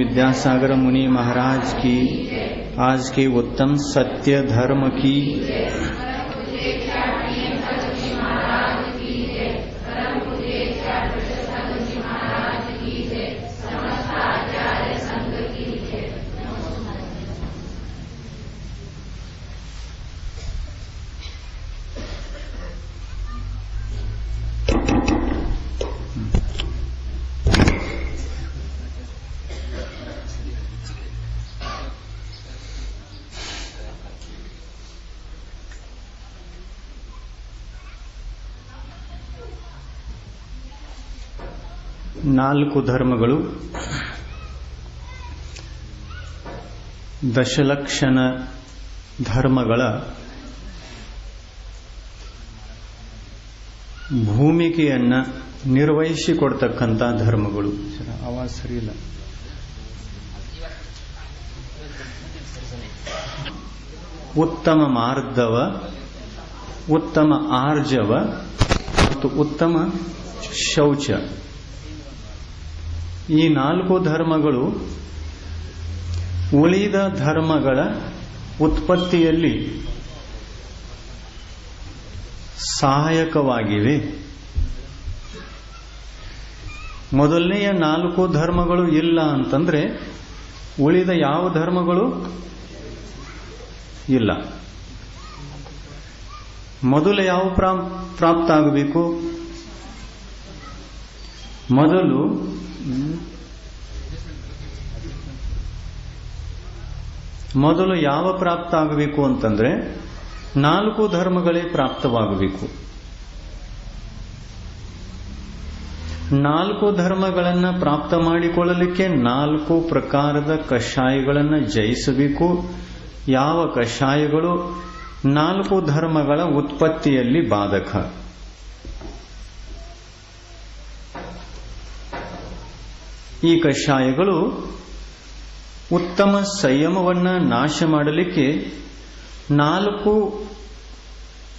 विद्यासागर मुनि महाराज की आज के उत्तम सत्य धर्म की ನಾಲ್ಕು ಧರ್ಮಗಳು. ದಶಲಕ್ಷಣ ಧರ್ಮಗಳ ಭೂಮಿಕೆಯನ್ನ ನಿರ್ವಹಿಸಿಕೊಡ್ತಕ್ಕಂಥ ಧರ್ಮಗಳು. ಆವಾಜ್ ಸರಿ ಇಲ್ಲ. ಉತ್ತಮ ಮಾರ್ಧವ ಉತ್ತಮ ಆರ್ಜವ ಮತ್ತು ಉತ್ತಮ ಶೌಚ. ಈ ನಾಲ್ಕು ಧರ್ಮಗಳು ಉಳಿದ ಧರ್ಮಗಳ ಉತ್ಪತ್ತಿಯಲ್ಲಿ ಸಹಾಯಕವಾಗಿವೆ. ಮೊದಲನೆಯ ನಾಲ್ಕು ಧರ್ಮಗಳು ಇಲ್ಲ ಅಂತಂದ್ರೆ ಉಳಿದ ಯಾವ ಧರ್ಮಗಳು ಇಲ್ಲ. ಮೊದಲು ಯಾವ ಪ್ರಾಪ್ತ ಆಗಬೇಕು ಮೊದಲು ಮೊದಲು ಯಾವ ಪ್ರಾಪ್ತ ಆಗಬೇಕು ಅಂತಂದ್ರೆ ನಾಲ್ಕು ಧರ್ಮಗಳೇ ಪ್ರಾಪ್ತವಾಗಬೇಕು. ನಾಲ್ಕು ಧರ್ಮಗಳನ್ನು ಪ್ರಾಪ್ತ ಮಾಡಿಕೊಳ್ಳಲಿಕ್ಕೆ ನಾಲ್ಕು ಪ್ರಕಾರದ ಕಷಾಯಗಳನ್ನು ಜಯಿಸಬೇಕು. ಯಾವ ಕಷಾಯಗಳು? ನಾಲ್ಕು ಧರ್ಮಗಳ ಉತ್ಪತ್ತಿಯಲ್ಲಿ ಬಾಧಕ. ಈ ಕಷಾಯಗಳು ಉತ್ತಮ ಸಂಯಮವನ್ನು ನಾಶ ಮಾಡಲಿಕ್ಕೆ ನಾಲ್ಕು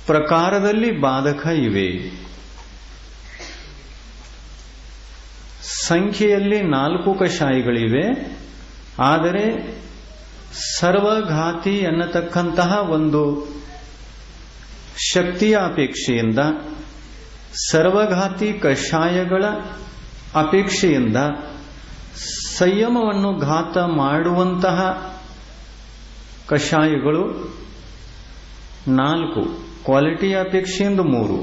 ಪ್ರಕಾರದಲ್ಲಿ ಬಾಧಕ ಇವೆ. ಸಂಖ್ಯೆಯಲ್ಲಿ ನಾಲ್ಕು ಕಷಾಯಗಳಿವೆ. ಆದರೆ ಸರ್ವಘಾತಿ ಎನ್ನತಕ್ಕಂತಹ ಒಂದು ಶಕ್ತಿಯ ಅಪೇಕ್ಷೆಯಿಂದ, ಸರ್ವಘಾತಿ ಕಷಾಯಗಳ ಅಪೇಕ್ಷೆಯಿಂದ ಸಂಯಮವನ್ನು ಘಾತ ಮಾಡುವಂತಹ ಕಷಾಯಗಳು ನಾಲ್ಕು ಕ್ವಾಲಿಟಿ ಅಪೇಕ್ಷೆಯಿಂದ ಮೂರು.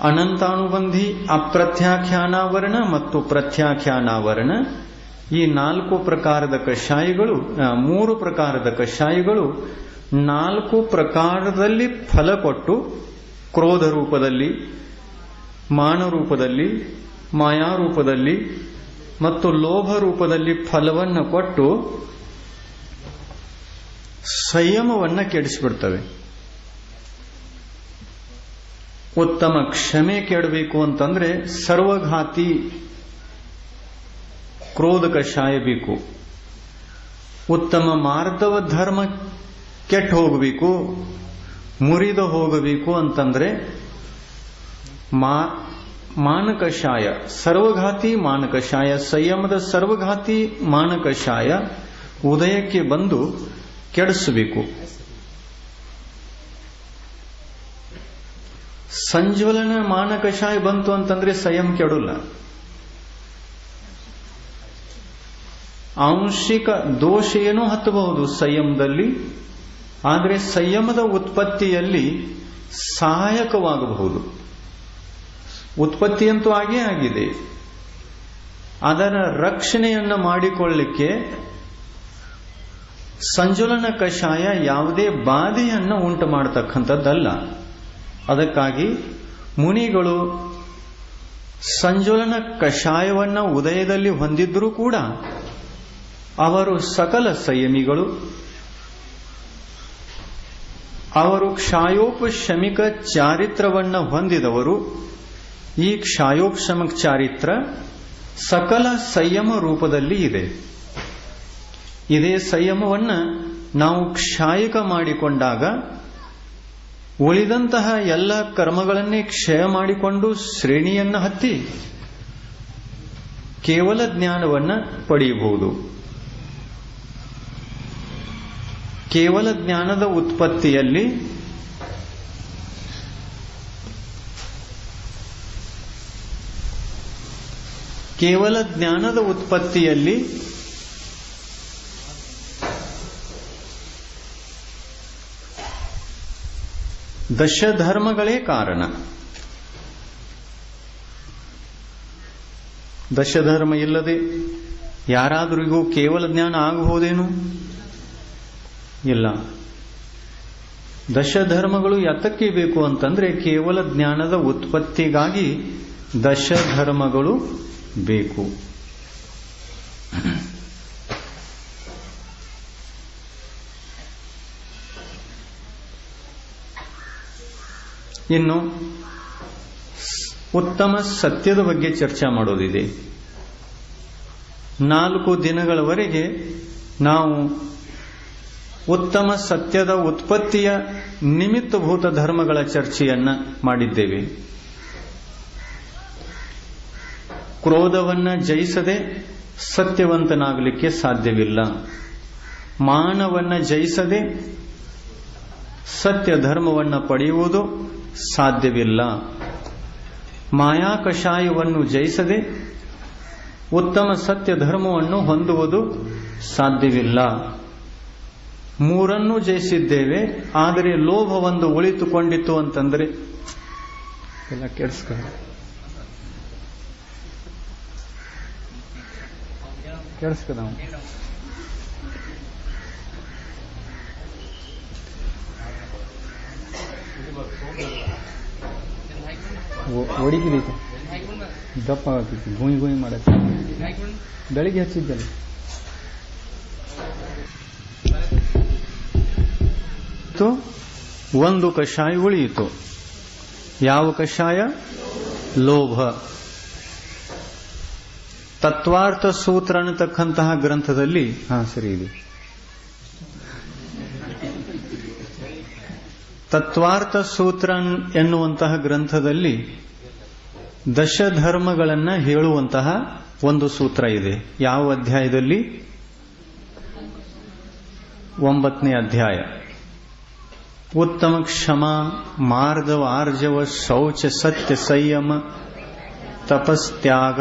ಅನಂತಾನುಬಂಧಿ ಅಪ್ರತ್ಯಾಖ್ಯಾನಾವರಣ ಮತ್ತು ಪ್ರತ್ಯಾಖ್ಯಾನಾವರಣ ಈ ನಾಲ್ಕು ಪ್ರಕಾರದ ಕಷಾಯಗಳು ಮೂರು ಪ್ರಕಾರದ ಕಷಾಯಗಳು ನಾಲ್ಕು ಪ್ರಕಾರದಲ್ಲಿ ಫಲ ಕೊಟ್ಟು, ಕ್ರೋಧ ರೂಪದಲ್ಲಿ, ಮಾನ ರೂಪದಲ್ಲಿ ಮಾಯಾ ರೂಪದಲ್ಲಿ ಮತ್ತು ಲೋಭ ರೂಪದಲ್ಲಿ ಫಲವನ್ನು ಕೊಟ್ಟು ಸಂಯಮವನ್ನು ಕೆಡಿಸಿಬಿಡ್ತವೆ. ಉತ್ತಮ ಕ್ಷಮೆ ಕೆಡಬೇಕು ಅಂತಂದ್ರೆ ಸರ್ವಘಾತಿ ಕ್ರೋಧ ಕಷಾಯ ಬೇಕು. ಉತ್ತಮ ಮಾರ್ಧವ ಧರ್ಮ ಕೆಟ್ಟ ಹೋಗಬೇಕು, ಮುರಿದು ಹೋಗಬೇಕು ಅಂತಂದ್ರೆ ಮಾನಕಷಾಯ ಸರ್ವಘಾತಿ ಮಾನಕಷಾಯ ಸಂಯಮದ ಸರ್ವಘಾತಿ ಮಾನಕಷಾಯ ಉದಯಕ್ಕೆ ಬಂದು ಕೆಡಿಸಬೇಕು. ಸಂಜ್ವಲನ ಮಾನಕಷಾಯ ಬಂತು ಅಂತಂದ್ರೆ ಸಂಯಮ ಕೆಡಲ್ಲ. ಆಂಶಿಕ ದೋಷ ಏನೋ ಹತ್ತಬಹುದು ಸಂಯಮದಲ್ಲಿ, ಆದರೆ ಸಂಯಮದ ಉತ್ಪತ್ತಿಯಲ್ಲಿ ಸಹಾಯಕವಾಗಬಹುದು. ಉತ್ಪತ್ತಿಯಂತೂ ಆಗೇ ಆಗಿದೆ. ಅದರ ರಕ್ಷಣೆಯನ್ನು ಮಾಡಿಕೊಳ್ಳಿಕ್ಕೆ ಸಂಜುಲನ ಕಷಾಯ ಯಾವುದೇ ಬಾಧೆಯನ್ನು ಉಂಟು ಮಾಡತಕ್ಕಂಥದ್ದಲ್ಲ. ಅದಕ್ಕಾಗಿ ಮುನಿಗಳು ಸಂಜುಲನ ಕಷಾಯವನ್ನು ಉದಯದಲ್ಲಿ ಹೊಂದಿದ್ರೂ ಕೂಡ ಅವರು ಸಕಲ ಸಂಯಮಿಗಳು. ಅವರು ಕ್ಷಾಯೋಪಶಮಿಕ ಚಾರಿತ್ರವನ್ನು ಹೊಂದಿದವರು. ಈ ಕ್ಷಾಯೋಪಶಮಕ ಚಾರಿತ್ರ ಸಕಲ ಸಂಯಮ ರೂಪದಲ್ಲಿ ಇದೆ. ಇದೇ ಸಂಯಮವನ್ನು ನಾವು ಕ್ಷಾಯಕ ಮಾಡಿಕೊಂಡಾಗ ಉಳಿದಂತಹ ಎಲ್ಲ ಕರ್ಮಗಳನ್ನೇ ಕ್ಷಯ ಮಾಡಿಕೊಂಡು ಶ್ರೇಣಿಯನ್ನು ಹತ್ತಿ ಕೇವಲ ಜ್ಞಾನವನ್ನ ಪಡೆಯಬಹುದು. ಕೇವಲ ಜ್ಞಾನದ ಉತ್ಪತ್ತಿಯಲ್ಲಿ ಕೇವಲ ಜ್ಞಾನದ ಉತ್ಪತ್ತಿಯಲ್ಲಿ ದಶಧರ್ಮಗಳೇ ಕಾರಣ. ದಶಧರ್ಮ ಇಲ್ಲದೆ ಯಾರಾದರಿಗೂ ಕೇವಲ ಜ್ಞಾನ ಆಗಬಹುದೇನು? ಇಲ್ಲ. ದಶಧರ್ಮಗಳು ಯಾತಕ್ಕೆ ಬೇಕು ಅಂತಂದ್ರೆ ಕೇವಲ ಜ್ಞಾನದ ಉತ್ಪತ್ತಿಗಾಗಿ ದಶಧರ್ಮಗಳು ಬೇಕು. ಇನ್ನು ಉತ್ತಮ ಸತ್ಯದ ಬಗ್ಗೆ ಚರ್ಚೆ ಮಾಡೋದಿದೆ. ನಾಲ್ಕು ದಿನಗಳವರೆಗೆ ನಾವು ಉತ್ತಮ ಸತ್ಯದ ಉತ್ಪತ್ತಿಯ ನಿಮಿತ್ತಭೂತ ಧರ್ಮಗಳ ಚರ್ಚೆಯನ್ನ ಮಾಡಿದ್ದೇವೆ. ಕ್ರೋಧವನ್ನ ಜಯಿಸದೆ ಸತ್ಯವಂತನಾಗಲಿಕ್ಕೆ ಸಾಧ್ಯವಿಲ್ಲ. ಮಾನವನ್ನ ಜಯಿಸದೆ ಸತ್ಯ ಧರ್ಮವನ್ನು ಪಡೆಯುವುದು ಸಾಧ್ಯವಿಲ್ಲ. ಮಾಯಾ ಕಷಾಯವನ್ನು ಜಯಿಸದೆ ಉತ್ತಮ ಸತ್ಯ ಧರ್ಮವನ್ನು ಹೊಂದುವುದು ಸಾಧ್ಯವಿಲ್ಲ. ಮೂರನ್ನೂ ಜಯಿಸಿದ್ದೇವೆ, ಆದರೆ ಲೋಭ ಒಂದು ಉಳಿತುಕೊಂಡಿತ್ತು ಅಂತಂದ್ರೆ, ಎಲ್ಲ ಕೆಡಿಸ್ಕೊ ಕೆಡಿಸ್ಕೊ ನಾವು ಹೊಡಿತಿದೈತೆ ದಪ್ಪ ಆಗ್ತೈತಿ ಗುಯ್ ಗುಯ್ ಮಾಡತ್ತೆ ಬೆಳಿಗ್ಗೆ ಹಚ್ಚಿದ್ದಲ್ಲ? ಮತ್ತು ಒಂದು ಕಷಾಯ ಉಳಿಯಿತು. ಯಾವ ಕಷಾಯ? ಲೋಭ. ತತ್ವಾರ್ಥ ಸೂತ್ರ ಅನ್ನತಕ್ಕಂತಹ ಗ್ರಂಥದಲ್ಲಿ, ಹಾ, ಸರಿ ಇದೆ. ತತ್ವಾರ್ಥ ಸೂತ್ರ ಎನ್ನುವಂತಹ ಗ್ರಂಥದಲ್ಲಿ ದಶಧರ್ಮಗಳನ್ನ ಹೇಳುವಂತಹ ಒಂದು ಸೂತ್ರ ಇದೆ. ಯಾವ ಅಧ್ಯಾಯದಲ್ಲಿ? ಒಂಬತ್ತನೇ ಅಧ್ಯಾಯ. ಉತ್ತಮ ಕ್ಷಮ ಮಾರ್ಧವ ಆರ್ಜವ, ಶೌಚ ಸತ್ಯ ಸಂಯಮ ತಪಸ್ತ್ಯಾಗ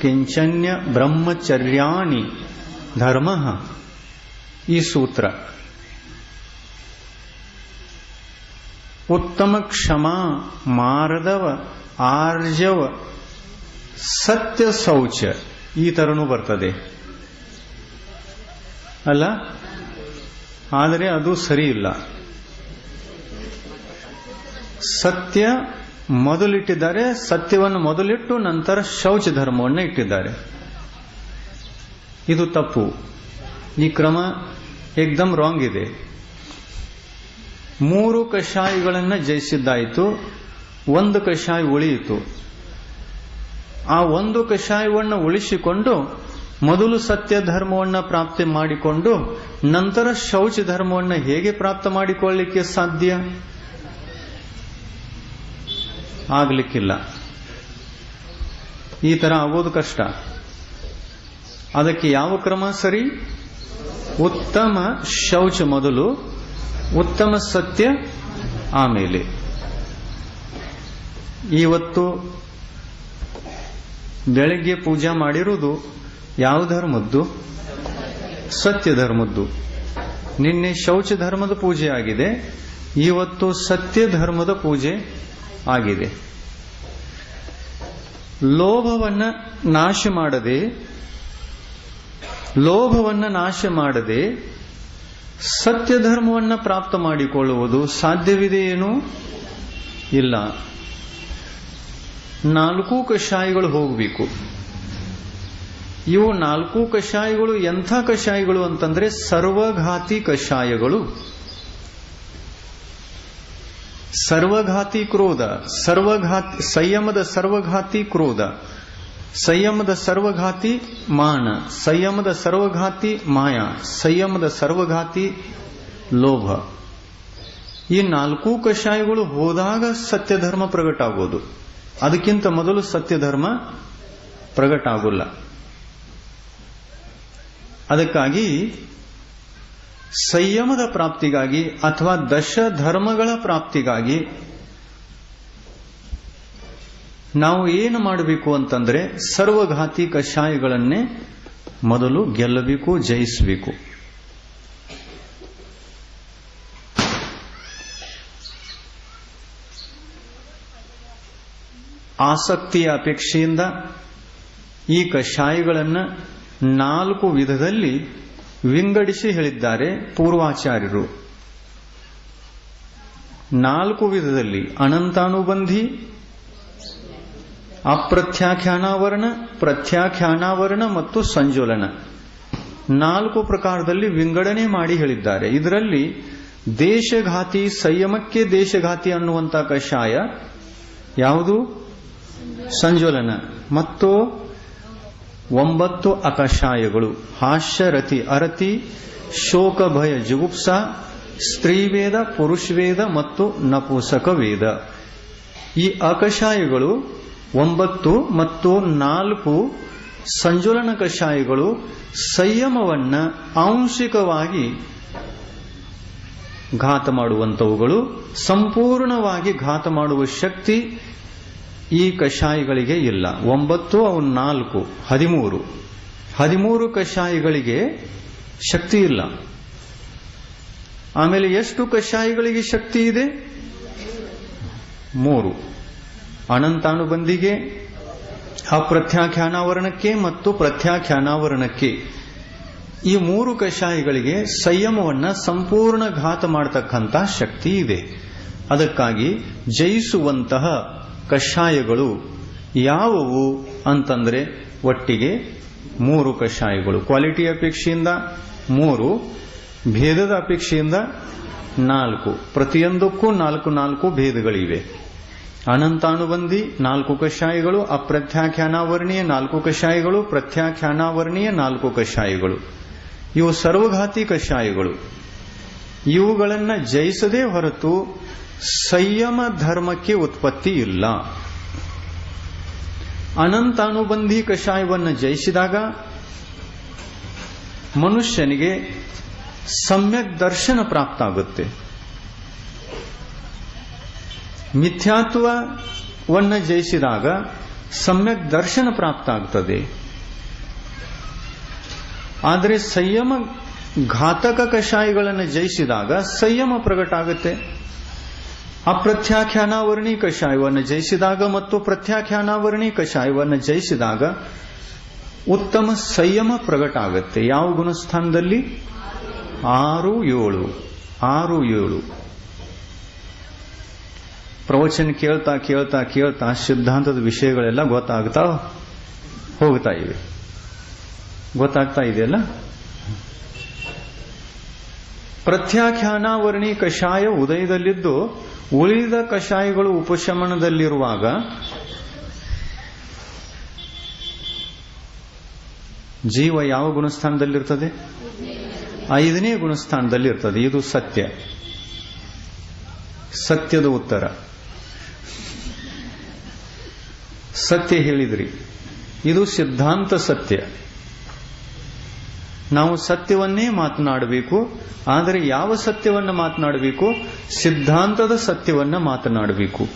ಕಿಂಚನ್ಯ ಬ್ರಹ್ಮಚರ್ಯಾಣಿ ಧರ್ಮ. ಈ ಸೂತ್ರ. ಉತ್ತಮ ಕ್ಷಮಾ ಮಾರದವ ಆರ್ಜವ ಸತ್ಯ ಶೌಚ. ಈ ಥರನೂ ಬರ್ತದೆ. ಅಲ್ಲ? ಆದರೆ ಅದು ಸರಿ ಇಲ್ಲ ಸತ್ಯ ಮೊದಲಿಟ್ಟಿದ್ದಾರೆ, ಸತ್ಯವನ್ನು ಮೊದಲಿಟ್ಟು ನಂತರ ಶೌಚ ಧರ್ಮವನ್ನು ಇಟ್ಟಿದ್ದಾರೆ. ಇದು ತಪ್ಪು. ಈ ಕ್ರಮ ಏಕ್ದಮ್ ರಾಂಗ್ ಇದೆ. ಮೂರು ಕಷಾಯಗಳನ್ನು ಜಯಿಸಿದ್ದಾಯಿತು, ಒಂದು ಕಷಾಯ ಉಳಿಯಿತು. ಆ ಒಂದು ಕಷಾಯವನ್ನು ಉಳಿಸಿಕೊಂಡು ಮೊದಲು ಸತ್ಯ ಧರ್ಮವನ್ನು ಪ್ರಾಪ್ತಿ ಮಾಡಿಕೊಂಡು ನಂತರ ಶೌಚ ಧರ್ಮವನ್ನು ಹೇಗೆ ಪ್ರಾಪ್ತ ಮಾಡಿಕೊಳ್ಳಲಿಕ್ಕೆ ಸಾಧ್ಯ? ಆಗಲಿಕ್ಕಿಲ್ಲ. ಈ ತರ ಆಗೋದು ಕಷ್ಟ. ಅದಕ್ಕೆ ಯಾವ ಕ್ರಮ ಸರಿ? ಉತ್ತಮ ಶೌಚ ಮೊದಲು, ಉತ್ತಮ ಸತ್ಯ ಆಮೇಲೆ. ಇವತ್ತು ಬೆಳಗ್ಗೆ ಪೂಜೆ ಮಾಡಿರುವುದು ಯಾವ ಧರ್ಮದ್ದು? ಸತ್ಯ ಧರ್ಮದ್ದು. ನಿನ್ನೆ ಶೌಚ ಧರ್ಮದ ಪೂಜೆ ಆಗಿದೆ, ಇವತ್ತು ಸತ್ಯ ಧರ್ಮದ ಪೂಜೆ ಆಗಿದೆ. ಲೋಭವನ್ನು ನಾಶ ಮಾಡದೆ, ಲೋಭವನ್ನು ನಾಶ ಮಾಡದೆ ಸತ್ಯ ಧರ್ಮವನ್ನ ಪ್ರಾಪ್ತ ಮಾಡಿಕೊಳ್ಳುವುದು ಸಾಧ್ಯವಿದೆಯೇನು ಇಲ್ಲ. ನಾಲ್ಕು ಕಷಾಯಗಳು ಹೋಗಬೇಕು. ಇವು ನಾಲ್ಕು ಕಷಾಯಗಳು ಎಂಥ ಕಷಾಯಗಳು ಅಂತಂದ್ರೆ ಸರ್ವಘಾತಿ ಕಷಾಯಗಳು. ಸರ್ವಘಾತಿ ಕ್ರೋಧ, ಸರ್ವಘಾತಿ, ಸಂಯಮದ ಸರ್ವಘಾತಿ ಕ್ರೋಧ, ಸಂಯಮದ ಸರ್ವಘಾತಿ ಮಾನ, ಸಂಯಮದ ಸರ್ವಘಾತಿ ಮಾಯಾ, ಸಂಯಮದ ಸರ್ವಘಾತಿ ಲೋಭ. ಈ ನಾಲ್ಕು ಕಷಾಯಗಳು ಹೋದಾಗ ಸತ್ಯ ಧರ್ಮ ಪ್ರಗಟ ಆಗೋದು ಅದಕ್ಕಿಂತ ಮೊದಲು ಸತ್ಯ ಧರ್ಮ ಪ್ರಗಟ ಆಗೋಲ್ಲ ಅದಕ್ಕಾಗಿ ಸಂಯಮದ ಪ್ರಾಪ್ತಿಗಾಗಿ ಅಥವಾ ದಶ ಧರ್ಮಗಳ ಪ್ರಾಪ್ತಿಗಾಗಿ ನಾವು ಏನು ಮಾಡಬೇಕು ಅಂತಂದ್ರೆ ಸರ್ವಘಾತಿ ಕಷಾಯಗಳನ್ನೇ ಮೊದಲು ಗೆಲ್ಲಬೇಕು, ಜಯಿಸಬೇಕು. ಆಸಕ್ತಿಯ ಅಪೇಕ್ಷೆಯಿಂದ ಈ ಕಷಾಯಗಳನ್ನು ನಾಲ್ಕು ವಿಧದಲ್ಲಿ ವಿಂಗಡಿಸಿ ಹೇಳಿದ್ದಾರೆ ಪೂರ್ವಾಚಾರ್ಯರು. ನಾಲ್ಕು ವಿಧದಲ್ಲಿ ಅನಂತಾನುಬಂಧಿ, ಅಪ್ರತ್ಯಾಖ್ಯಾನಾವರಣ, ಪ್ರತ್ಯಾಖ್ಯಾನಾವರಣ ಮತ್ತು ಸಂಜೋಲನ ನಾಲ್ಕು ಪ್ರಕಾರದಲ್ಲಿ ವಿಂಗಡಣೆ ಮಾಡಿ ಹೇಳಿದ್ದಾರೆ. ಇದರಲ್ಲಿ ದೇಶಘಾತಿ, ಸಂಯಮಕ್ಕೆ ದೇಶಘಾತಿ ಅನ್ನುವಂಥ ಕಷಾಯ, ಯಾವುದು? ಸಂಜೋಲನ ಮತ್ತು ಒಂಬತ್ತು ಅಕಷಾಯಗಳು ಹಾಸ್ಯರತಿ ಅರತಿ ಶೋಕ ಭಯ ಜುಗುಪ್ಸ, ಸ್ತ್ರೀವೇದ, ಪುರುಷವೇದ ಮತ್ತು ನಪುಸಕ ವೇದ ಈ ಅಕಷಾಯಗಳು ಒಂಬತ್ತು ಮತ್ತು ನಾಲ್ಕು ಸಂಜುಲನ ಕಷಾಯಗಳು ಸಂಯಮವನ್ನ ಆಂಶಿಕವಾಗಿ ಘಾತ ಮಾಡುವಂತವುಗಳು ಸಂಪೂರ್ಣವಾಗಿ ಘಾತ ಮಾಡುವ ಶಕ್ತಿ ಈ ಕಷಾಯಗಳಿಗೆ ಇಲ್ಲ. ಒಂಬತ್ತು ಅವು ನಾಲ್ಕು, ಹದಿಮೂರು. ಹದಿಮೂರು ಕಷಾಯಗಳಿಗೆ ಶಕ್ತಿ ಇಲ್ಲ. ಆಮೇಲೆ ಎಷ್ಟು ಕಷಾಯಿಗಳಿಗೆ ಶಕ್ತಿ ಇದೆ? ಮೂರು. ಅನಂತಾನುಬಂಧಿಗೆ ಅಪ್ರತ್ಯಾಖ್ಯಾನಾವರಣಕ್ಕೆ ಮತ್ತು ಪ್ರತ್ಯಾಖ್ಯಾನಾವರಣಕ್ಕೆ. ಈ ಮೂರು ಕಷಾಯಗಳಿಗೆ ಸಂಯಮವನ್ನ ಸಂಪೂರ್ಣ ಘಾತ ಮಾಡತಕ್ಕಂತಹ ಶಕ್ತಿ ಇದೆ. ಅದಕ್ಕಾಗಿ ಜಯಿಸುವಂತಹ ಕಷಾಯಗಳು ಯಾವುವು ಅಂತಂದ್ರೆ ಒಟ್ಟಿಗೆ ಮೂರು ಕಷಾಯಗಳು. ಕ್ವಾಲಿಟಿ ಅಪೇಕ್ಷೆಯಿಂದ ಮೂರು, ಭೇದದ ಅಪೇಕ್ಷೆಯಿಂದ ನಾಲ್ಕು. ಪ್ರತಿಯೊಂದಕ್ಕೂ ನಾಲ್ಕು ನಾಲ್ಕು ಭೇದಗಳಿವೆ. ಅನಂತಾನುಬಂಧಿ ನಾಲ್ಕು ಕಷಾಯಗಳು, ಅಪ್ರತ್ಯಾಖ್ಯಾನಾವರ್ಣೀಯ ನಾಲ್ಕು ಕಷಾಯಗಳು, ಪ್ರತ್ಯಾಖ್ಯಾನಾವರ್ಣೀಯ ನಾಲ್ಕು ಕಷಾಯಗಳು. ಇವು ಸರ್ವಘಾತಿ ಕಷಾಯಗಳು. ಇವುಗಳನ್ನು ಜಯಿಸದೇ ಹೊರತು ಸಂಯಮ ಧರ್ಮಕ್ಕೆ ಉತ್ಪತ್ತಿ ಇಲ್ಲ. ಅನಂತ ಅನುಬಂಧಿ ಕಷಾಯವನ್ನು ಜಯಿಸಿದಾಗ ಮನುಷ್ಯನಿಗೆ ಸಮ್ಯಕ್ ದರ್ಶನ ಪ್ರಾಪ್ತ ಆಗುತ್ತೆ ಮಿಥ್ಯಾತ್ವವನ್ನು ಜಯಿಸಿದಾಗ ಸಮ್ಯಕ್ ದರ್ಶನ ಪ್ರಾಪ್ತ ಆಗ್ತದೆ ಆದರೆ ಸಂಯಮ ಘಾತಕ ಕಷಾಯಗಳನ್ನು ಜಯಿಸಿದಾಗ ಸಂಯಮ ಪ್ರಕಟ ಆಗುತ್ತೆ ಅಪ್ರತ್ಯಾಖ್ಯಾನಾವರಣಿ ಕಷಾಯವನ್ನು ಜಯಿಸಿದಾಗ ಮತ್ತು ಪ್ರತ್ಯಾಖ್ಯಾನಾವರಣಿ ಕಷಾಯವನ್ನು ಜಯಿಸಿದಾಗ ಉತ್ತಮ ಸಂಯಮ ಪ್ರಕಟ ಆಗುತ್ತೆ. ಯಾವ ಗುಣಸ್ಥಾನದಲ್ಲಿ? ಆರು ಏಳು. ಆರು ಏಳು. ಪ್ರವಚನ ಕೇಳ್ತಾ ಕೇಳ್ತಾ ಕೇಳ್ತಾ ಸಿದ್ಧಾಂತದ ವಿಷಯಗಳೆಲ್ಲ ಗೊತ್ತಾಗ್ತಾ ಹೋಗ್ತಾ ಇವೆ. ಗೊತ್ತಾಗ್ತಾ ಇದೆಯಲ್ಲ? ಪ್ರತ್ಯಾಖ್ಯಾನಾವರಣಿ ಕಷಾಯ ಉದಯದಲ್ಲಿದ್ದು ಉಳಿದ ಕಷಾಯಗಳು ಉಪಶಮನದಲ್ಲಿರುವಾಗ ಜೀವ ಯಾವ ಗುಣಸ್ಥಾನದಲ್ಲಿರ್ತದೆ? ಐದನೇ ಗುಣಸ್ಥಾನದಲ್ಲಿರ್ತದೆ. ಇದು ಸತ್ಯ. ಸತ್ಯದ ಉತ್ತರ. ಸತ್ಯ ಹೇಳಿದ್ರಿ. ಇದು ಸಿದ್ಧಾಂತ ಸತ್ಯ. ನಾವು ಸತ್ಯವನ್ನೇ ಮಾತನಾಡಬೇಕು, ಆದರೆ ಯಾವ ಸತ್ಯವನ್ನು ಮಾತನಾಡಬೇಕು? ಸಿದ್ಧಾಂತದ ಸತ್ಯವನ್ನು ಮಾತನಾಡಬೇಕು.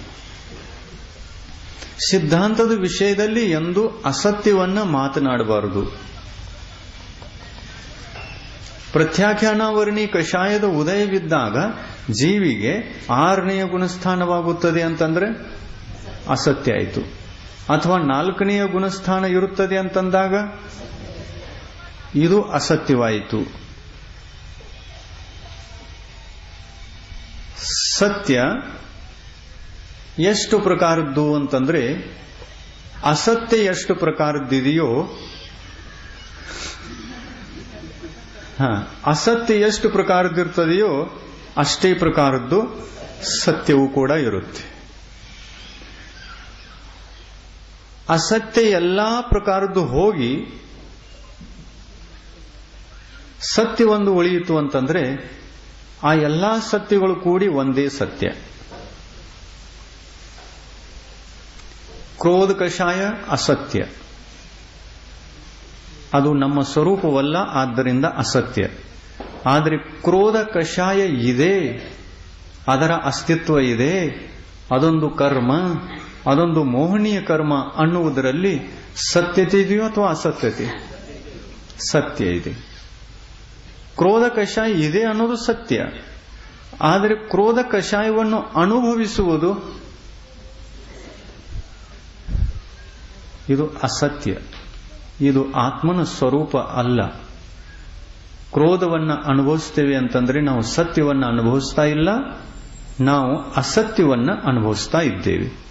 ಸಿದ್ಧಾಂತದ ವಿಷಯದಲ್ಲಿ ಎಂದು ಅಸತ್ಯವನ್ನು ಮಾತನಾಡಬಾರದು. ಪ್ರತ್ಯಾಖ್ಯಾನಾವರಣಿ ಕಷಾಯದ ಉದಯವಿದ್ದಾಗ ಜೀವಿಗೆ ಆರನೆಯ ಗುಣಸ್ಥಾನವಾಗುತ್ತದೆ ಅಂತಂದ್ರೆ ಅಸತ್ಯ ಆಯಿತು. ಅಥವಾ ನಾಲ್ಕನೆಯ ಗುಣಸ್ಥಾನ ಇರುತ್ತದೆ ಅಂತಂದಾಗ ಇದು ಅಸತ್ಯವಾಯಿತು. ಸತ್ಯ ಎಷ್ಟು ಪ್ರಕಾರದ್ದು ಅಂತಂದ್ರೆ ಅಸತ್ಯ ಎಷ್ಟು ಪ್ರಕಾರದ್ದಿದೆಯೋ ಅಸತ್ಯ ಎಷ್ಟು ಪ್ರಕಾರದ್ದಿರ್ತದೆಯೋ ಅಷ್ಟೇ ಪ್ರಕಾರದ್ದು ಸತ್ಯವೂ ಕೂಡ ಇರುತ್ತೆ. ಅಸತ್ಯ ಎಲ್ಲಾ ಪ್ರಕಾರದ್ದು ಹೋಗಿ ಸತ್ಯ ಒಂದು ಉಳಿಯಿತು ಅಂತಂದ್ರೆ ಆ ಎಲ್ಲಾ ಸತ್ಯಗಳು ಕೂಡಿ ಒಂದೇ ಸತ್ಯ. ಕ್ರೋಧ ಕಷಾಯ ಅಸತ್ಯ. ಅದು ನಮ್ಮ ಸ್ವರೂಪವಲ್ಲ, ಆದ್ದರಿಂದ ಅಸತ್ಯ. ಆದರೆ ಕ್ರೋಧ ಕಷಾಯ ಇದೆ, ಅದರ ಅಸ್ತಿತ್ವ ಇದೆ, ಅದೊಂದು ಕರ್ಮ, ಅದೊಂದು ಮೋಹನೀಯ ಕರ್ಮ ಅನ್ನುವುದರಲ್ಲಿ ಸತ್ಯತೆ ಇದೆಯೋ ಅಥವಾ ಅಸತ್ಯತೆ? ಸತ್ಯ ಇದೆ. ಕ್ರೋಧ ಕಷಾಯ ಇದೆ ಅನ್ನೋದು ಸತ್ಯ. ಆದರೆ ಕ್ರೋಧ ಕಷಾಯವನ್ನು ಅನುಭವಿಸುವುದು ಇದು ಅಸತ್ಯ. ಇದು ಆತ್ಮನ ಸ್ವರೂಪ ಅಲ್ಲ. ಕ್ರೋಧವನ್ನು ಅನುಭವಿಸ್ತೇವೆ ಅಂತಂದ್ರೆ ನಾವು ಸತ್ಯವನ್ನು ಅನುಭವಿಸ್ತಾ ಇಲ್ಲ, ನಾವು ಅಸತ್ಯವನ್ನು ಅನುಭವಿಸ್ತಾ ಇದ್ದೇವೆ.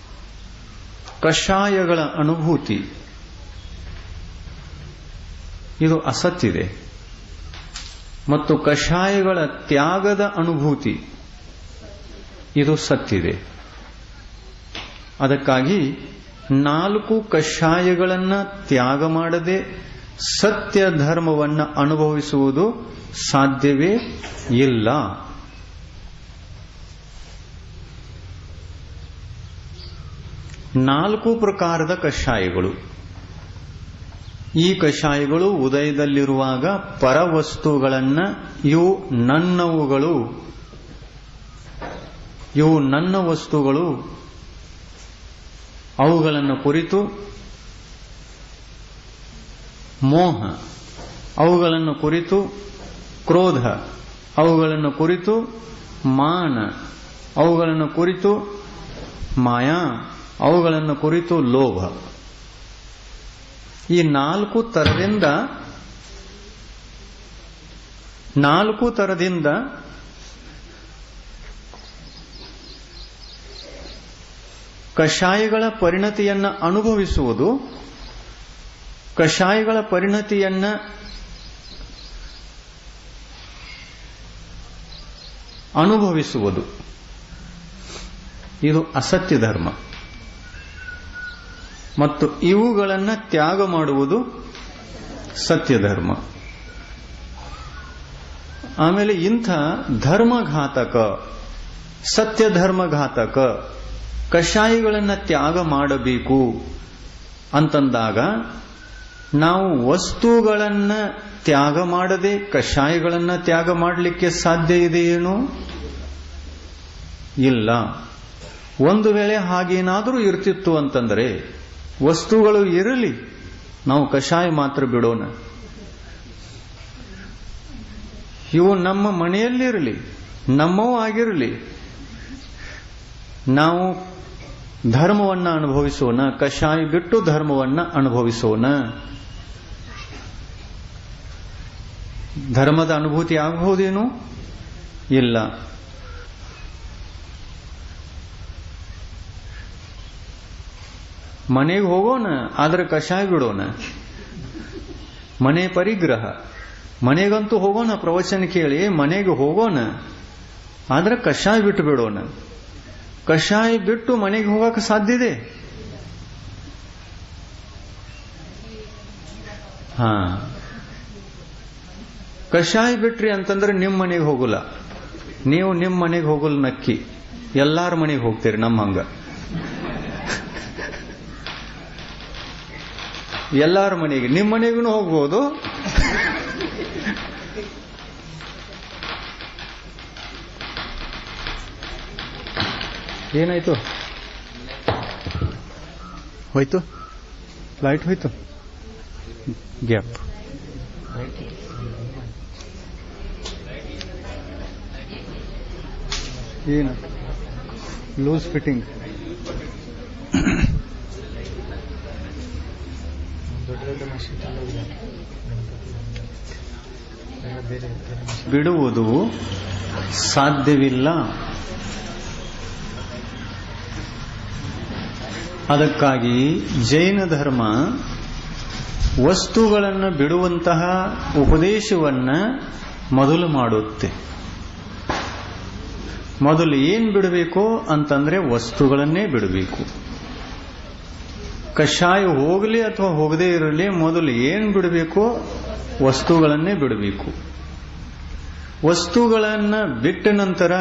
ಕಷಾಯಗಳ ಅನುಭೂತಿ. ಇದು ಅಸತ್ತಿದೆ ಮತ್ತು ಕಷಾಯಗಳ ತ್ಯಾಗದ ಅನುಭೂತಿ. ಇದು ಸತ್ತಿದೆ. ಅದಕ್ಕಾಗಿ ನಾಲ್ಕು ಕಷಾಯಗಳನ್ನು ತ್ಯಾಗ ಮಾಡದೆ ಸತ್ಯ ಧರ್ಮವನ್ನು ಅನುಭವಿಸುವುದು ಸಾಧ್ಯವೇ ಇಲ್ಲ. ನಾಲ್ಕು ಪ್ರಕಾರದ ಕಷಾಯಗಳು. ಈ ಕಷಾಯಗಳು ಉದಯದಲ್ಲಿರುವಾಗ ಪರವಸ್ತುಗಳನ್ನ ಇವು ನನ್ನವುಗಳು ಇವು ನನ್ನ ವಸ್ತುಗಳು, ಅವುಗಳನ್ನು ಕುರಿತು ಮೋಹ, ಅವುಗಳನ್ನು ಕುರಿತು ಕ್ರೋಧ, ಅವುಗಳನ್ನು ಕುರಿತು ಮಾನ, ಅವುಗಳನ್ನು ಕುರಿತು ಮಾಯಾ, ಅವುಗಳನ್ನು ಕುರಿತು ಲೋಭ. ಈ ನಾಲ್ಕು ತರದಿಂದ ನಾಲ್ಕು ತರದಿಂದ ಕಷಾಯಗಳ ಪರಿಣತಿಯನ್ನ ಅನುಭವಿಸುವುದು ಕಷಾಯಗಳ ಪರಿಣತಿಯನ್ನ ಅನುಭವಿಸುವುದು. ಇದು ಅಸತ್ಯ ಧರ್ಮ. ಮತ್ತು ಇವುಗಳನ್ನು ತ್ಯಾಗ ಮಾಡುವುದು ಸತ್ಯ ಧರ್ಮ ಆಮೇಲೆ ಇಂಥ ಧರ್ಮಘಾತಕ ಸತ್ಯ ಧರ್ಮಘಾತಕ ಕಷಾಯಗಳನ್ನು ತ್ಯಾಗ ಮಾಡಬೇಕು ಅಂತಂದಾಗ ನಾವು ವಸ್ತುಗಳನ್ನು ತ್ಯಾಗ ಮಾಡದೆ ಕಷಾಯಗಳನ್ನು ತ್ಯಾಗ ಮಾಡಲಿಕ್ಕೆ ಸಾಧ್ಯ ಇದೆಯೇನು? ಇಲ್ಲ. ಒಂದು ವೇಳೆ ಹಾಗೇನಾದರೂ ಇರ್ತಿತ್ತು ಅಂತಂದರೆ ವಸ್ತುಗಳು ಇರಲಿ, ನಾವು ಕಷಾಯ ಮಾತ್ರ ಬಿಡೋಣ. ಇವು ನಮ್ಮ ಮನೆಯಲ್ಲಿರಲಿ, ನಮ್ಮವೂ ಆಗಿರಲಿ. ನಾವು ಧರ್ಮವನ್ನ ಅನುಭವಿಸೋಣ, ಕಷಾಯ ಬಿಟ್ಟು ಧರ್ಮವನ್ನ ಅನುಭವಿಸೋಣ. ಧರ್ಮದ ಅನುಭೂತಿ ಆಗಬಹುದೇನು ಇಲ್ಲ. ಮನೆಗೆ ಹೋಗೋಣ, ಆದ್ರೆ ಕಷಾಯ ಬಿಡೋಣ. ಮನೆ ಪರಿಗ್ರಹ. ಮನೆಗಂತೂ ಹೋಗೋಣ, ಪ್ರವಚನ ಕೇಳಿ, ಮನೆಗೆ ಹೋಗೋಣ, ಆದ್ರೆ ಕಷಾಯ ಬಿಟ್ಟು ಬಿಡೋಣ. ಕಷಾಯ ಬಿಟ್ಟು ಮನೆಗೆ ಹೋಗಕ್ಕೆ ಸಾಧ್ಯ ಇದೆ? ಹಾ. ಕಷಾಯ ಬಿಟ್ರಿ ಅಂತಂದ್ರೆ ನಿಮ್ಮ ಮನೆಗೆ ಹೋಗಲ್ಲ. ನೀವು ನಿಮ್ಮ ಮನೆಗೆ ಹೋಗಲ್ಲ ನಕ್ಕಿ. ಎಲ್ಲಾರ ಮನೆಗೆ ಹೋಗ್ತೀರಿ ನಮ್ಮ ಹಂಗ. ಎಲ್ಲಾರ ಮನೆಗೆ ನಿಮ್ಮ ಮನೆಗೂ ಹೋಗ್ಬೋದು ಏನಾಯ್ತು ಹೋಯ್ತು ಲೈಟ್ ಹೋಯ್ತು ಗ್ಯಾಪ್ ಏನು ಲೂಸ್ ಫಿಟ್ಟಿಂಗ್ ಬಿಡುವುದು ಸಾಧ್ಯವಿಲ್ಲ. ಅದಕ್ಕಾಗಿ ಜೈನ ಧರ್ಮ ವಸ್ತುಗಳನ್ನು ಬಿಡುವಂತಹ ಉಪದೇಶವನ್ನ ಮೊದಲು ಮಾಡುತ್ತೆ. ಮೊದಲು ಏನ್ ಬಿಡಬೇಕು ಅಂತಂದ್ರೆ ವಸ್ತುಗಳನ್ನೇ ಬಿಡಬೇಕು. ಕಷಾಯ ಹೋಗಲಿ ಅಥವಾ ಹೋಗದೇ ಇರಲಿ, ಮೊದಲು ಏನು ಬಿಡಬೇಕು? ವಸ್ತುಗಳನ್ನೇ ಬಿಡಬೇಕು. ವಸ್ತುಗಳನ್ನ ಬಿಟ್ಟ ನಂತರ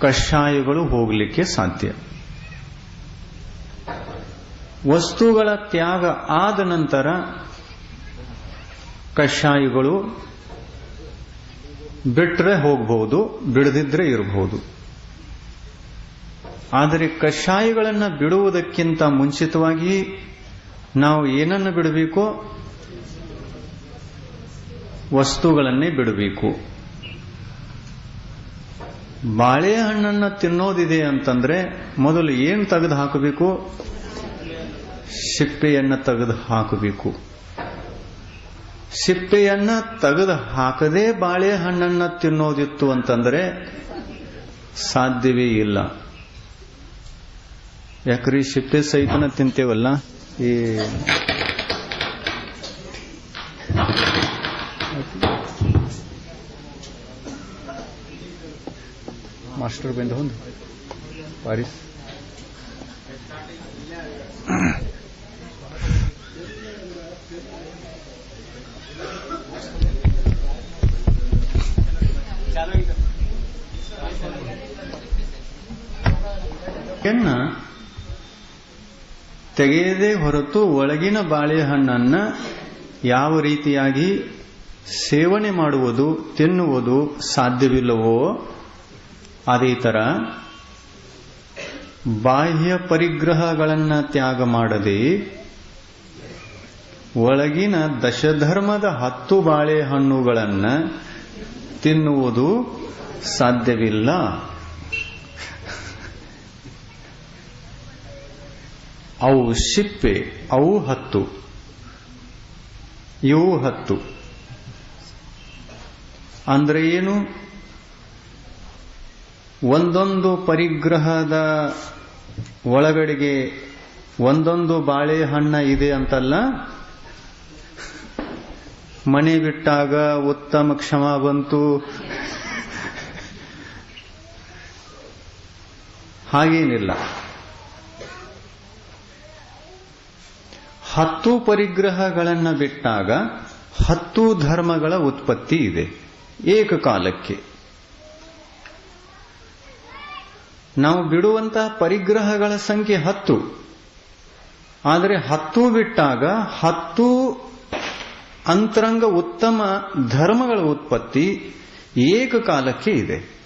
ಕಷಾಯಗಳು ಹೋಗಲಿಕ್ಕೆ ಸಾಧ್ಯ. ವಸ್ತುಗಳ ತ್ಯಾಗ ಆದ ನಂತರ ಕಷಾಯಗಳು ಬಿಟ್ಟರೆ ಹೋಗಬಹುದು, ಬಿಡದಿದ್ರೆ ಇರಬಹುದು. ಆದರೆ ಕಷಾಯಗಳನ್ನು ಬಿಡುವುದಕ್ಕಿಂತ ಮುಂಚಿತವಾಗಿ ನಾವು ಏನನ್ನು ಬಿಡಬೇಕು? ವಸ್ತುಗಳನ್ನೇ ಬಿಡಬೇಕು. ಬಾಳೆಹಣ್ಣನ್ನು ತಿನ್ನೋದಿದೆ ಅಂತಂದ್ರೆ ಮೊದಲು ಏನು ತೆಗೆದು ಹಾಕಬೇಕು? ಸಿಪ್ಪೆಯನ್ನು ತೆಗೆದು ಹಾಕಬೇಕು. ಸಿಪ್ಪೆಯನ್ನ ತೆಗೆದು ಹಾಕದೇ ಬಾಳೆಹಣ್ಣನ್ನು ತಿನ್ನೋದಿತ್ತು ಅಂತಂದ್ರೆ ಸಾಧ್ಯವೇ ಇಲ್ಲ. ಯಾಕ್ರಿ? ಸಿಪ್ಪೆ ಸಹಿತನ ತಿಂತೇವಲ್ಲ? ಈ ಮಾಸ್ಟರ್ ಬಂದ ಒಂದು ಪಾರಿಸ್ ಎನ್ನ ತೆಗೆಯದೇ ಹೊರತು ಒಳಗಿನ ಬಾಳೆಹಣ್ಣನ್ನು ಯಾವ ರೀತಿಯಾಗಿ ಸೇವನೆ ಮಾಡುವುದು, ತಿನ್ನುವುದು ಸಾಧ್ಯವಿಲ್ಲವೋ, ಅದೇ ತರ ಬಾಹ್ಯ ಪರಿಗ್ರಹಗಳನ್ನು ತ್ಯಾಗ ಮಾಡದೆ ಒಳಗಿನ ದಶಧರ್ಮದ ಹತ್ತು ಬಾಳೆಹಣ್ಣುಗಳನ್ನು ತಿನ್ನುವುದು ಸಾಧ್ಯವಿಲ್ಲ. ಅವು ಸಿಪ್ಪೆ ಅವು ಹತ್ತು. ಇವು ಹತ್ತು. ಅಂದ್ರೆ ಏನು? ಒಂದೊಂದು ಪರಿಗ್ರಹದ ಒಳಗಡೆಗೆ ಒಂದೊಂದು ಬಾಳೆಹಣ್ಣ ಇದೆ ಅಂತಲ್ಲ? ಮನೆ ಬಿಟ್ಟಾಗ ಉತ್ತಮ ಕ್ಷಮ ಬಂತು. ಹಾಗೇನಿಲ್ಲ. ಹತ್ತು ಪರಿಗ್ರಹಗಳನ್ನು ಬಿಟ್ಟಾಗ ಹತ್ತು ಧರ್ಮಗಳ ಉತ್ಪತ್ತಿ ಇದೆ ಏಕಕಾಲಕ್ಕೆ. ನಾವು ಬಿಡುವಂತಹ ಪರಿಗ್ರಹಗಳ ಸಂಖ್ಯೆ ಹತ್ತು. ಆದರೆ ಹತ್ತು ಬಿಟ್ಟಾಗ ಹತ್ತು ಅಂತರಂಗ ಉತ್ತಮ ಧರ್ಮಗಳ ಉತ್ಪತ್ತಿ ಏಕಕಾಲಕ್ಕೆ ಇದೆ.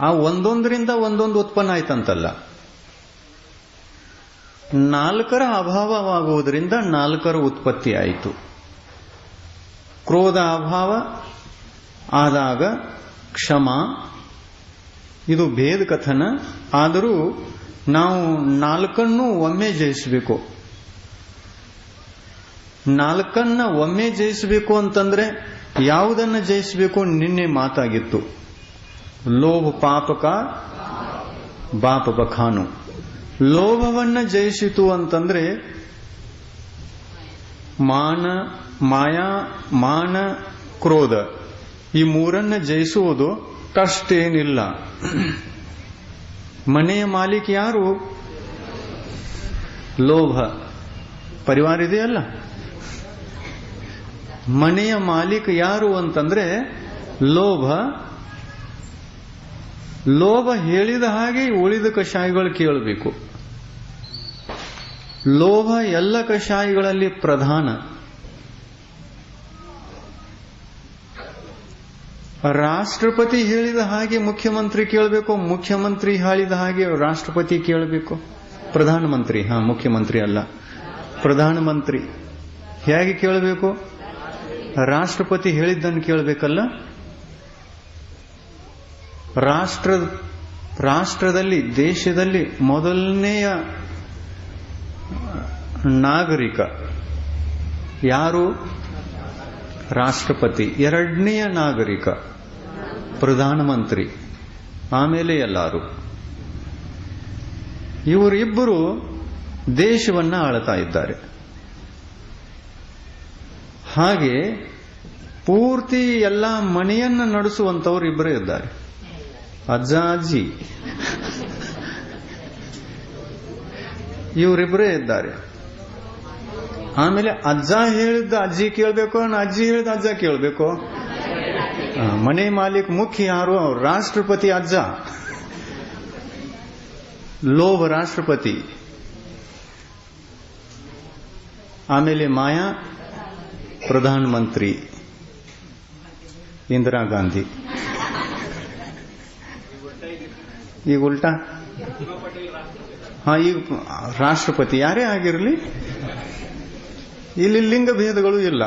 ಆ ಒಂದೊಂದರಿಂದ ಒಂದೊಂದು ಉತ್ಪನ್ನ ಆಯ್ತಂತಲ್ಲ. ನಾಲ್ಕರ ಅಭಾವವಾಗುವುದರಿಂದ ನಾಲ್ಕರ ಉತ್ಪತ್ತಿ ಆಯಿತು. ಕ್ರೋಧ ಅಭಾವ, ಆದಾಗ ಕ್ಷಮ, ಇದು ಭೇದ ಕಥನ. ಆದರೂ ನಾವು ನಾಲ್ಕನ್ನು ಒಮ್ಮೆ ಜಯಿಸಬೇಕು. ನಾಲ್ಕನ್ನ ಒಮ್ಮೆ ಜಯಿಸಬೇಕು ಅಂತಂದ್ರೆ ಯಾವುದನ್ನ ಜಯಿಸಬೇಕು? ನಿನ್ನೆ ಮಾತಾಗಿತ್ತು. ಲೋಭ ಪಾಪಕ, ಬಾಪ ಬಖಾನು. ಲೋಭವನ್ನ ಜಯಿಸಿತು ಅಂತಂದ್ರೆ ಮಾನ, ಮಾಯಾ, ಮಾನ, ಕ್ರೋಧ. ಈ ಮೂರನ್ನ ಜಯಿಸುವುದು ಕಷ್ಟ ಏನಿಲ್ಲ ಮನೆಯ ಮಾಲೀಕ ಯಾರು? ಲೋಭ. ಪರಿವಾರ ಇದೆಯಲ್ಲ? ಮನೆಯ ಮಾಲೀಕ ಯಾರು ಅಂತಂದ್ರೆ ಲೋಭ. ಲೋಭ ಹೇಳಿದ ಹಾಗೆ ಉಳಿದ ಕಷಾಯಗಳು ಕೇಳಬೇಕು. ಲೋಭ ಎಲ್ಲ ಕಷಾಯಿಗಳಲ್ಲಿ ಪ್ರಧಾನ. ರಾಷ್ಟ್ರಪತಿ ಹೇಳಿದ ಹಾಗೆ ಮುಖ್ಯಮಂತ್ರಿ ಕೇಳಬೇಕು, ಮುಖ್ಯಮಂತ್ರಿ ಹೇಳಿದ ಹಾಗೆ ರಾಷ್ಟ್ರಪತಿ ಕೇಳಬೇಕು. ಪ್ರಧಾನಮಂತ್ರಿ, ಹಾ, ಮುಖ್ಯಮಂತ್ರಿ ಅಲ್ಲ. ಪ್ರಧಾನಮಂತ್ರಿ ಹೇಗೆ ಕೇಳಬೇಕು? ರಾಷ್ಟ್ರಪತಿ ಹೇಳಿದ್ದನ್ನು ಕೇಳಬೇಕಲ್ಲ? ರಾಷ್ಟ್ರ ರಾಷ್ಟ್ರದಲ್ಲಿ, ದೇಶದಲ್ಲಿ ಮೊದಲನೆಯ ನಾಗರಿಕ. ಯಾರು? ರಾಷ್ಟ್ರಪತಿ. ಎರಡನೆಯ ನಾಗರಿಕ. ಪ್ರಧಾನಮಂತ್ರಿ. ಆಮೇಲೆ ಎಲ್ಲರೂ. ಇವರಿಬ್ಬರು ದೇಶವನ್ನ ಆಳ್ತಾ ಇದ್ದಾರೆ. ಹಾಗೆ ಪೂರ್ತಿ ಎಲ್ಲ ಮನೆಯನ್ನ ನಡೆಸುವಂತವರು ಇಬ್ಬರೇ ಇದ್ದಾರೆ. ಅಜ್ಜಾಜಿ ಅಜ್ಜಿ ಇವರಿಬ್ಬರೇ ಇದ್ದಾರೆ. ಆಮೇಲೆ ಅಜ್ಜ ಹೇಳಿದ ಅಜ್ಜಿ ಕೇಳಬೇಕು ಅಜ್ಜಿ ಹೇಳಿದ ಅಜ್ಜ ಕೇಳಬೇಕು. ಮನೆ ಮಾಲೀಕ್ ಮುಖ್ಯ ಯಾರು? ರಾಷ್ಟ್ರಪತಿ ಅಜ್ಜ. ಲೋಭ ರಾಷ್ಟ್ರಪತಿ. ಆಮೇಲೆ ಮಾಯಾ ಪ್ರಧಾನ ಮಂತ್ರಿ ಇಂದಿರಾ ಗಾಂಧಿ. ಈಗ ಉಲ್ಟಾ? ಹಾ, ಈಗ ರಾಷ್ಟ್ರಪತಿ. ಯಾರೇ ಆಗಿರಲಿ ಇಲ್ಲಿ ಲಿಂಗ ಭೇದಗಳು ಇಲ್ಲ.